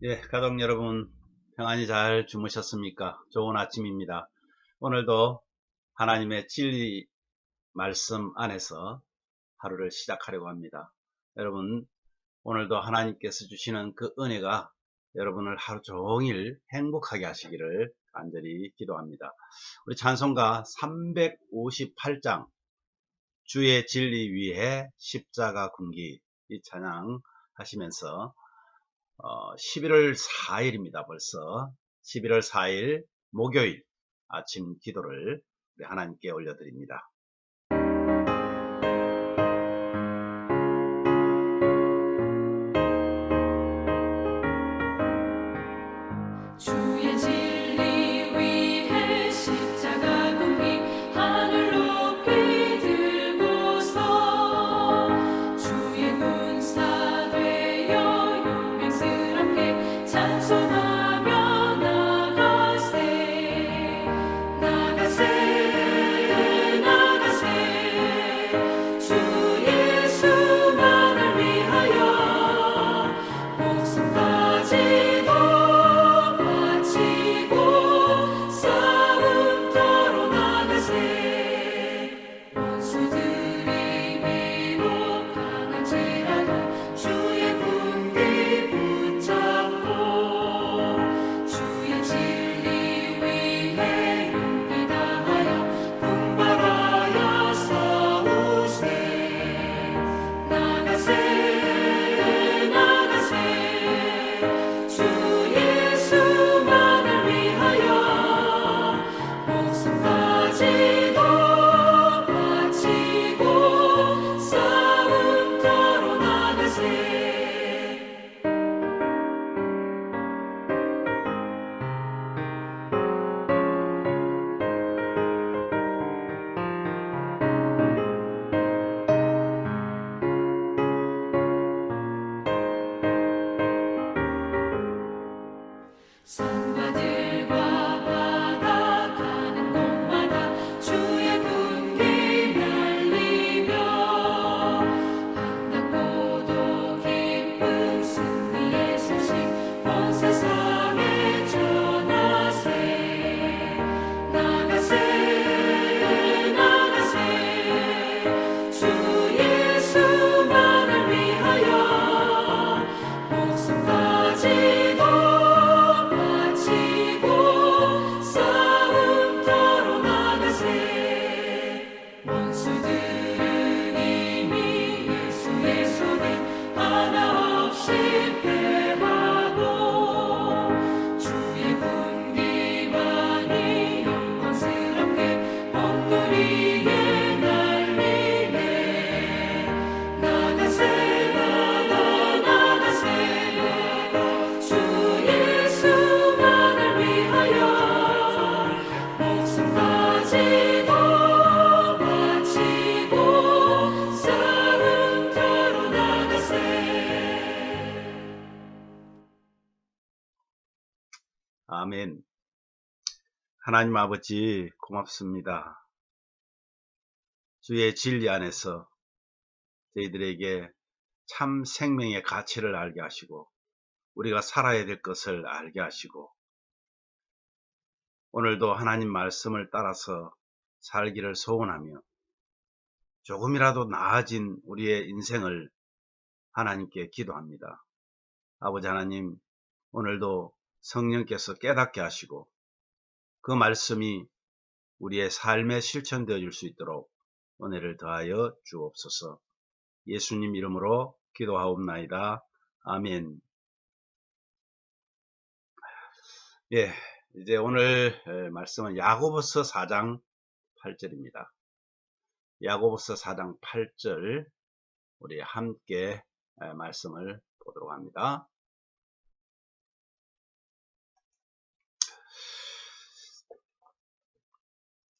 예, 가족 여러분 평안히 잘 주무셨습니까? 좋은 아침입니다. 오늘도 하나님의 진리 말씀 안에서 하루를 시작하려고 합니다. 여러분 오늘도 하나님께서 주시는 그 은혜가 여러분을 하루 종일 행복하게 하시기를 간절히 기도합니다. 우리 찬송가 358장 주의 진리 위에 십자가 군기 이 찬양 하시면서 어, 11월 4일입니다. 벌써 11월 4일 목요일 아침 기도를 하나님께 올려드립니다. So 하나님 아버지 고맙습니다. 주의 진리 안에서 저희들에게 참 생명의 가치를 알게 하시고 우리가 살아야 될 것을 알게 하시고 오늘도 하나님 말씀을 따라서 살기를 소원하며 조금이라도 나아진 우리의 인생을 하나님께 기도합니다. 아버지 하나님, 오늘도 성령께서 깨닫게 하시고 그 말씀이 우리의 삶에 실천되어 줄 수 있도록 은혜를 더하여 주옵소서. 예수님 이름으로 기도하옵나이다. 아멘. 예, 이제 오늘 에, 말씀은 야고보서 4장 8절입니다. 야고보서 4장 8절 우리 함께 에, 말씀을 보도록 합니다.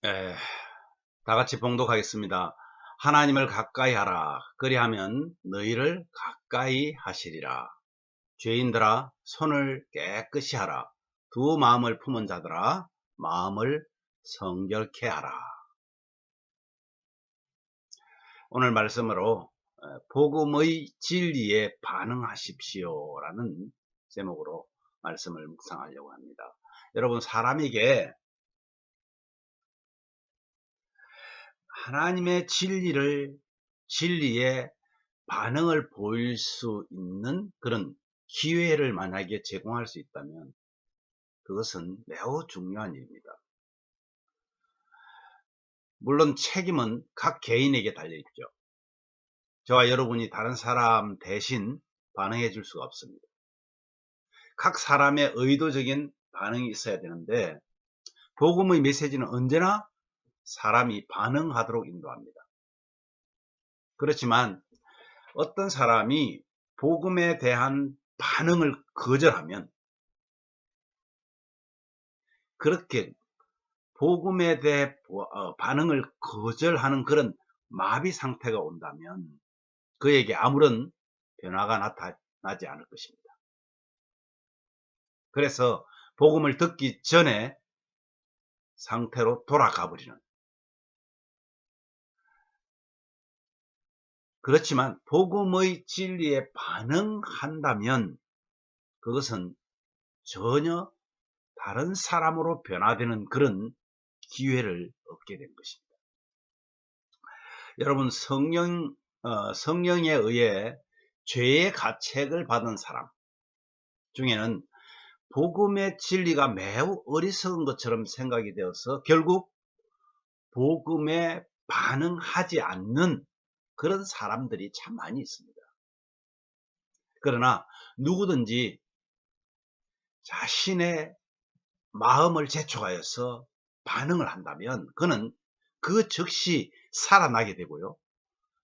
에, 다 같이 봉독하겠습니다. 하나님을 가까이 하라. 그리하면 너희를 가까이 하시리라. 죄인들아, 손을 깨끗이 하라. 두 마음을 품은 자들아, 마음을 성결케 하라. 오늘 말씀으로 어, 복음의 진리에 반응하십시오라는 제목으로 말씀을 묵상하려고 합니다. 여러분 사람에게 하나님의 진리를 진리에 반응을 보일 수 있는 그런 기회를 만약에 제공할 수 있다면 그것은 매우 중요한 일입니다. 물론 책임은 각 개인에게 달려있죠. 저와 여러분이 다른 사람 대신 반응해 줄 수가 없습니다. 각 사람의 의도적인 반응이 있어야 되는데 복음의 메시지는 언제나 사람이 반응하도록 인도합니다. 그렇지만 어떤 사람이 복음에 대한 반응을 거절하면 그렇게 복음에 대해 어, 반응을 거절하는 그런 마비 상태가 온다면 그에게 아무런 변화가 나타나지 않을 것입니다. 그래서 복음을 듣기 전에 상태로 돌아가 버리는 그렇지만 복음의 진리에 반응한다면 그것은 전혀 다른 사람으로 변화되는 그런 기회를 얻게 된 것입니다. 여러분 성령 어, 성령에 의해 죄의 가책을 받은 사람 중에는 복음의 진리가 매우 어리석은 것처럼 생각이 되어서 결국 복음에 반응하지 않는 그런 사람들이 참 많이 있습니다. 그러나 누구든지 자신의 마음을 재촉하여서 반응을 한다면 그는 그 즉시 살아나게 되고요.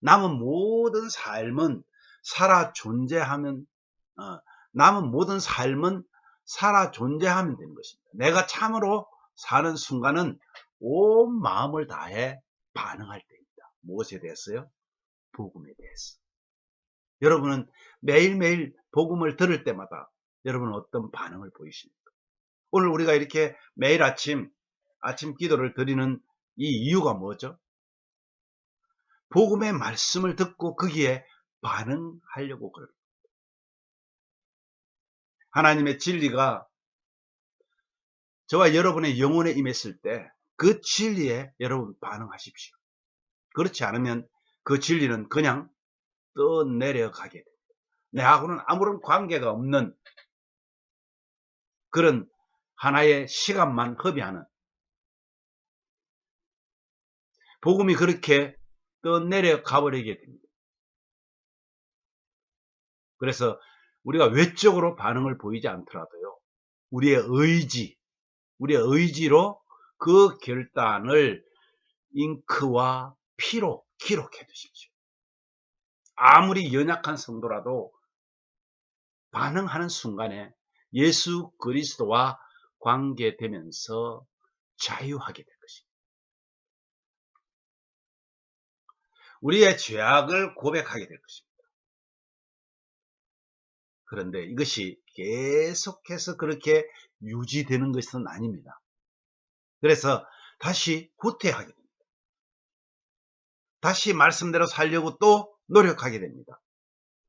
남은 모든 삶은 살아 존재하면 어, 남은 모든 삶은 살아 존재하면 되는 것입니다. 내가 참으로 사는 순간은 온 마음을 다해 반응할 때입니다. 무엇에 대해서요? 복음에 대해서. 여러분은 매일매일 복음을 들을 때마다 여러분은 어떤 반응을 보이십니까? 오늘 우리가 이렇게 매일 아침 아침 기도를 드리는 이 이유가 뭐죠? 복음의 말씀을 듣고 거기에 반응하려고 그럽니다. 하나님의 진리가 저와 여러분의 영혼에 임했을 때 그 진리에 여러분 반응하십시오. 그렇지 않으면 그 진리는 그냥 떠내려가게 됩니다. 내하고는 아무런 관계가 없는 그런 하나의 시간만 허비하는 복음이 그렇게 떠내려가 버리게 됩니다. 그래서 우리가 외적으로 반응을 보이지 않더라도요. 우리의 의지, 우리의 의지로 그 결단을 잉크와 피로 기록해 두십시오. 아무리 연약한 성도라도 반응하는 순간에 예수 그리스도와 관계되면서 자유하게 될 것입니다. 우리의 죄악을 고백하게 될 것입니다. 그런데 이것이 계속해서 그렇게 유지되는 것은 아닙니다. 그래서 다시 후퇴하게 됩니다. 다시 말씀대로 살려고 또 노력하게 됩니다.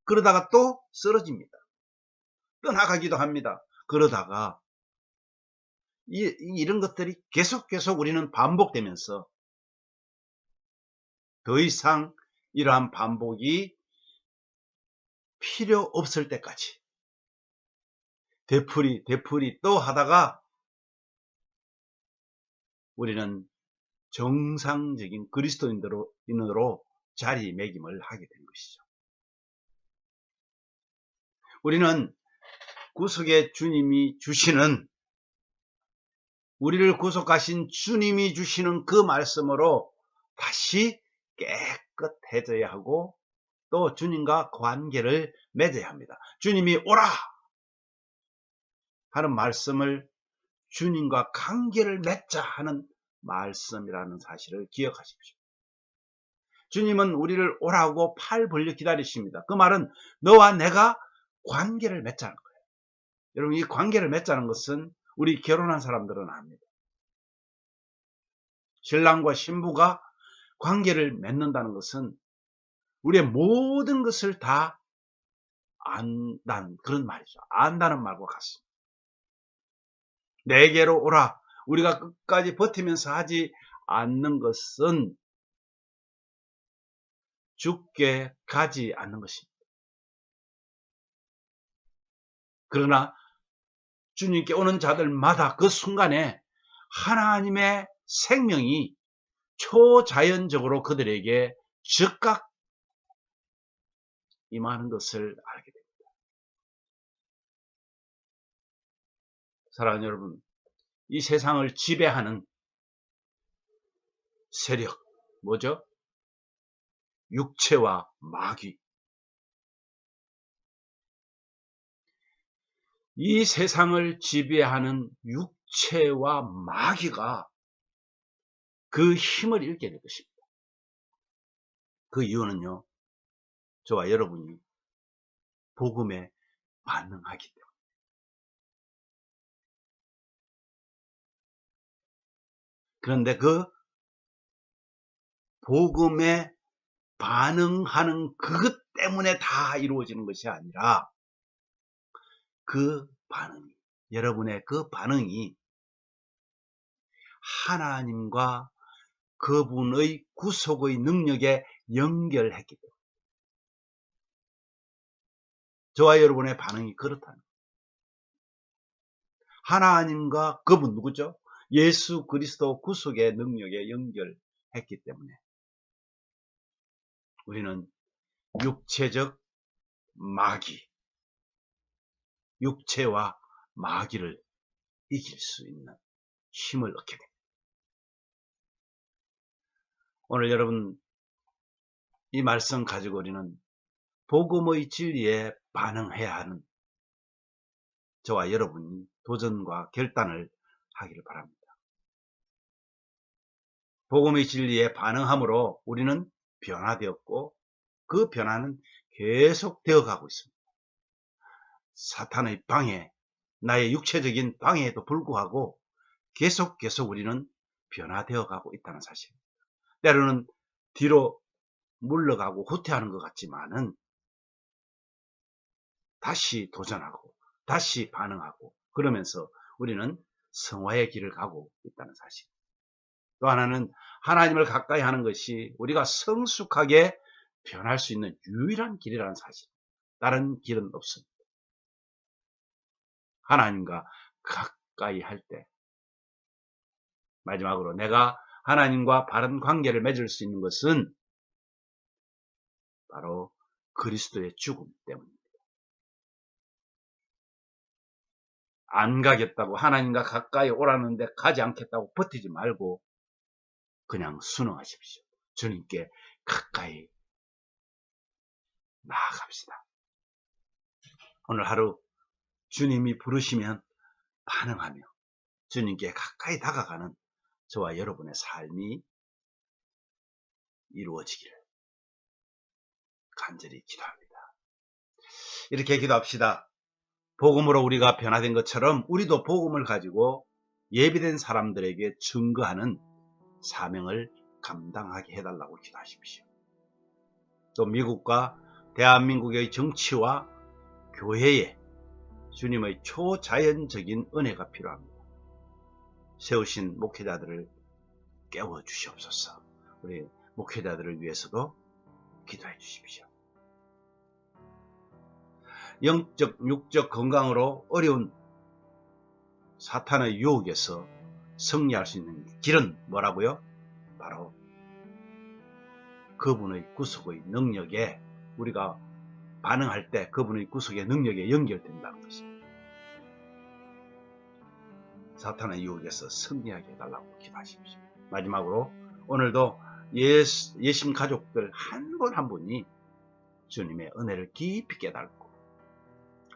그러다가 또 쓰러집니다. 떠나가기도 합니다. 그러다가 이, 이런 것들이 계속 계속 우리는 반복되면서 더 이상 이러한 반복이 필요 없을 때까지 되풀이 되풀이 또 하다가 우리는 정상적인 그리스도인으로 인으로 자리매김을 하게 된 것이죠. 우리는 구속의 주님이 주시는 우리를 구속하신 주님이 주시는 그 말씀으로 다시 깨끗해져야 하고 또 주님과 관계를 맺어야 합니다. 주님이 오라 하는 말씀을 주님과 관계를 맺자 하는 말씀이라는 사실을 기억하십시오. 주님은 우리를 오라고 팔 벌려 기다리십니다. 그 말은 너와 내가 관계를 맺자는 거예요. 여러분 이 관계를 맺자는 것은 우리 결혼한 사람들은 압니다. 신랑과 신부가 관계를 맺는다는 것은 우리의 모든 것을 다 안다는 그런 말이죠. 안다는 말과 같습니다. 내게로 오라. 우리가 끝까지 버티면서 하지 않는 것은 죽게 가지 않는 것입니다. 그러나 주님께 오는 자들마다 그 순간에 하나님의 생명이 초자연적으로 그들에게 즉각 임하는 것을 알게 됩니다. 사랑하는 여러분, 이 세상을 지배하는 세력, 뭐죠? 육체와 마귀. 이 세상을 지배하는 육체와 마귀가 그 힘을 잃게 될 것입니다. 그 이유는요, 저와 여러분이 복음에 반응하기 때문에. 그런데 그 복음에 반응하는 그것 때문에 다 이루어지는 것이 아니라 그 반응이, 여러분의 그 반응이 하나님과 그분의 구속의 능력에 연결했기 때문에 저와 여러분의 반응이 그렇다는 거예요. 하나님과 그분 누구죠? 예수 그리스도 구속의 능력에 연결했기 때문에 우리는 육체적 마귀, 육체와 마귀를 이길 수 있는 힘을 얻게 됩니다. 오늘 여러분 이 말씀 가지고 우리는 복음의 진리에 반응해야 하는 저와 여러분이 도전과 결단을 하기를 바랍니다. 복음의 진리에 반응함으로 우리는 변화되었고 그 변화는 계속 되어 가고 있습니다. 사탄의 방해, 나의 육체적인 방해에도 불구하고 계속 계속 우리는 변화되어 가고 있다는 사실입니다. 때로는 뒤로 물러가고 후퇴하는 것 같지만은 다시 도전하고 다시 반응하고 그러면서 우리는 성화의 길을 가고 있다는 사실. 또 하나는 하나님을 가까이 하는 것이 우리가 성숙하게 변할 수 있는 유일한 길이라는 사실. 다른 길은 없습니다. 하나님과 가까이 할 때, 마지막으로 내가 하나님과 바른 관계를 맺을 수 있는 것은 바로 그리스도의 죽음 때문입니다. 안 가겠다고 하나님과 가까이 오라는데 가지 않겠다고 버티지 말고 그냥 순응하십시오. 주님께 가까이 나아갑시다. 오늘 하루 주님이 부르시면 반응하며 주님께 가까이 다가가는 저와 여러분의 삶이 이루어지기를 간절히 기도합니다. 이렇게 기도합시다. 복음으로 우리가 변화된 것처럼 우리도 복음을 가지고 예비된 사람들에게 증거하는 사명을 감당하게 해달라고 기도하십시오. 또 미국과 대한민국의 정치와 교회에 주님의 초자연적인 은혜가 필요합니다. 세우신 목회자들을 깨워 주시옵소서. 우리 목회자들을 위해서도 기도해 주십시오. 영적, 육적 건강으로 어려운 사탄의 유혹에서 승리할 수 있는 길은 뭐라고요? 바로 그분의 구속의 능력에 우리가 반응할 때 그분의 구속의 능력에 연결된다는 것입니다. 사탄의 유혹에서 승리하게 해달라고 기도하십시오. 마지막으로 오늘도 예수, 예심 가족들 한 분한 분이 주님의 은혜를 깊이 깨닫고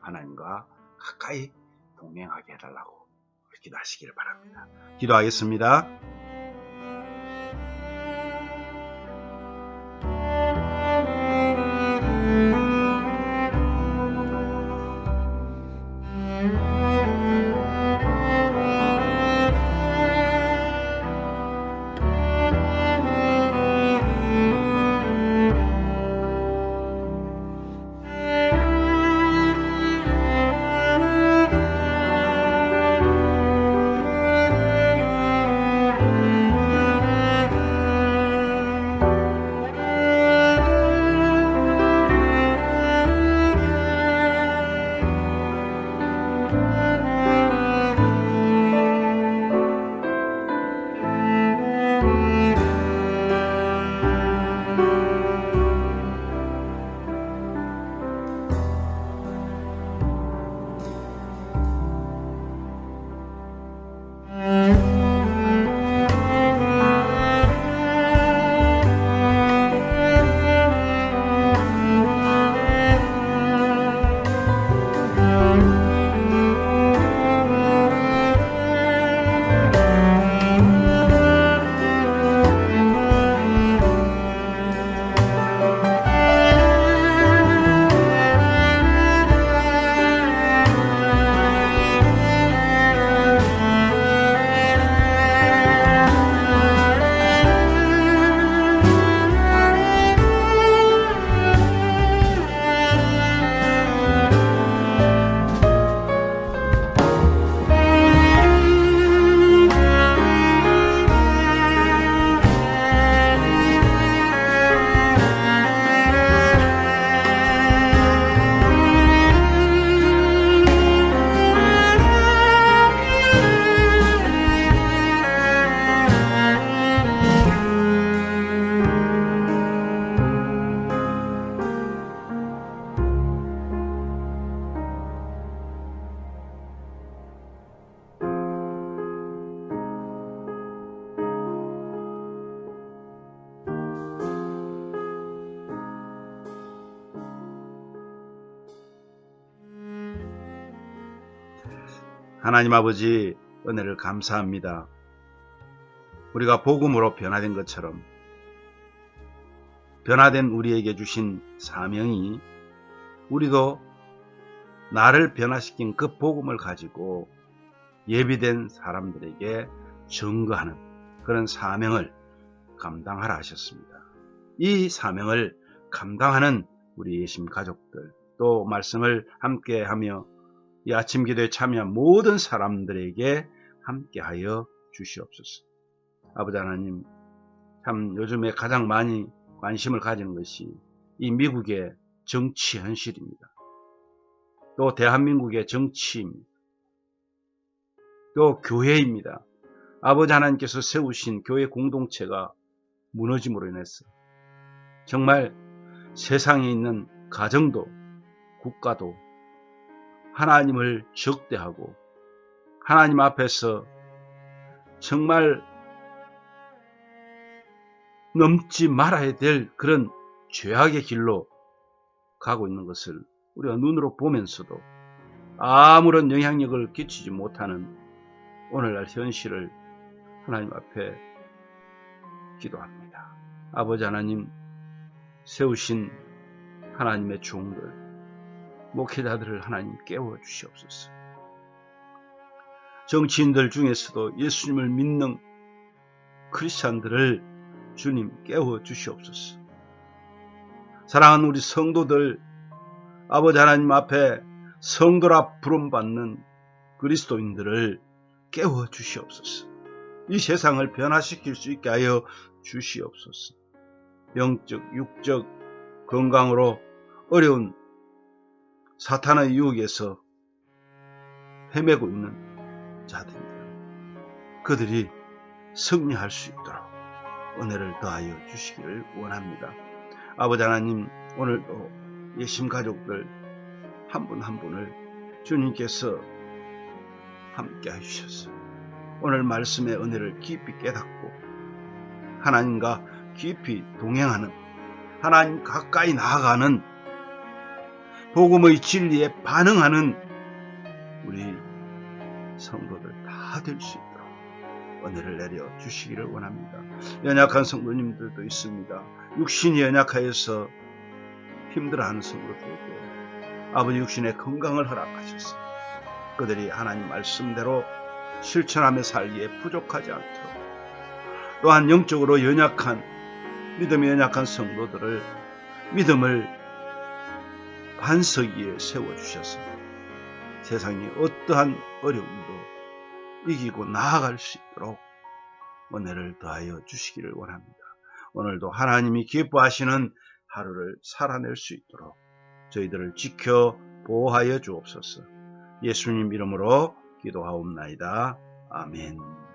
하나님과 가까이 동행하게 해달라고 기도하시기를 바랍니다. 기도하겠습니다. 하나님 아버지 은혜를 감사합니다. 우리가 복음으로 변화된 것처럼 변화된 우리에게 주신 사명이 우리도 나를 변화시킨 그 복음을 가지고 예비된 사람들에게 증거하는 그런 사명을 감당하라 하셨습니다. 이 사명을 감당하는 우리 예심 가족들 또 말씀을 함께 하며 이 아침 기도에 참여한 모든 사람들에게 함께하여 주시옵소서. 아버지 하나님, 참 요즘에 가장 많이 관심을 가지는 것이 이 미국의 정치 현실입니다. 또 대한민국의 정치입니다. 또 교회입니다. 아버지 하나님께서 세우신 교회 공동체가 무너짐으로 인해서 정말 세상에 있는 가정도 국가도 하나님을 적대하고 하나님 앞에서 정말 넘지 말아야 될 그런 죄악의 길로 가고 있는 것을 우리가 눈으로 보면서도 아무런 영향력을 끼치지 못하는 오늘날 현실을 하나님 앞에 기도합니다. 아버지 하나님 세우신 하나님의 종들 목회자들을 하나님 깨워 주시옵소서. 정치인들 중에서도 예수님을 믿는 크리스찬들을 주님 깨워 주시옵소서. 사랑하는 우리 성도들 아버지 하나님 앞에 성도라 부름받는 그리스도인들을 깨워 주시옵소서. 이 세상을 변화시킬 수 있게 하여 주시옵소서. 영적, 육적 건강으로 어려운 사탄의 유혹에서 헤매고 있는 자들입니다. 그들이 승리할 수 있도록 은혜를 더하여 주시기를 원합니다. 아버지 하나님 오늘도 예심 가족들 한 분한 분을 주님께서 함께 해주셔서 오늘 말씀의 은혜를 깊이 깨닫고 하나님과 깊이 동행하는 하나님 가까이 나아가는 복음의 진리에 반응하는 우리 성도들 다 될 수 있도록 은혜를 내려 주시기를 원합니다. 연약한 성도님들도 있습니다. 육신이 연약하여서 힘들어하는 성도들도 아버지 육신의 건강을 허락하셔서 그들이 하나님 말씀대로 실천하며 살기에 부족하지 않도록 또한 영적으로 연약한 믿음이 연약한 성도들을 믿음을 반석위에 세워주셔서 세상이 어떠한 어려움도 이기고 나아갈 수 있도록 은혜를 더하여 주시기를 원합니다. 오늘도 하나님이 기뻐하시는 하루를 살아낼 수 있도록 저희들을 지켜 보호하여 주옵소서. 예수님 이름으로 기도하옵나이다. 아멘.